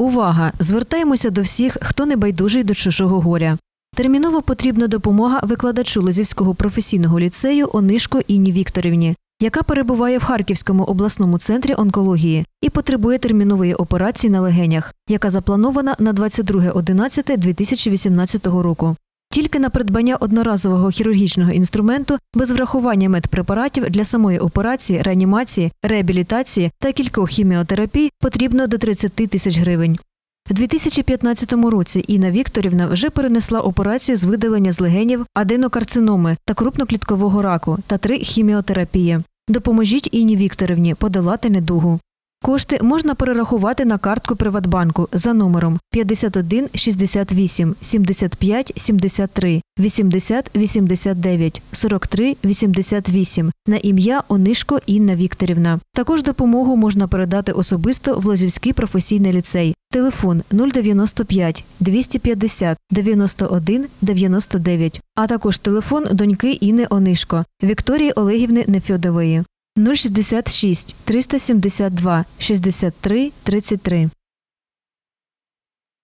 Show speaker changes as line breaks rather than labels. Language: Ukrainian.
Увага! Звертаємося до всіх, хто не байдужий до чужого горя. Терміново потрібна допомога викладачу Лозівського професійного ліцею Онишко Інні Вікторівні, яка перебуває в Харківському обласному центрі онкології і потребує термінової операції на легенях, яка запланована на 22.11.2018 року. Тільки на придбання одноразового хірургічного інструменту без врахування медпрепаратів для самої операції, реанімації, реабілітації та кількох хіміотерапій потрібно до 30 тисяч гривень. У 2015 році Інна Вікторівна вже перенесла операцію з видалення з легенів аденокарциноми та крупнокліткового раку та три хіміотерапії. Допоможіть Інні Вікторівні подолати недугу. Кошти можна перерахувати на картку Приватбанку за номером 51 68 75 73 80 89 43 88 на ім'я Онишко Інна Вікторівна. Також допомогу можна передати особисто в Лозівський професійний ліцей. Телефон 095 250 91 99, а також телефон доньки Інни Онишко Вікторії Олегівни Нефьодової 066 372 63 33.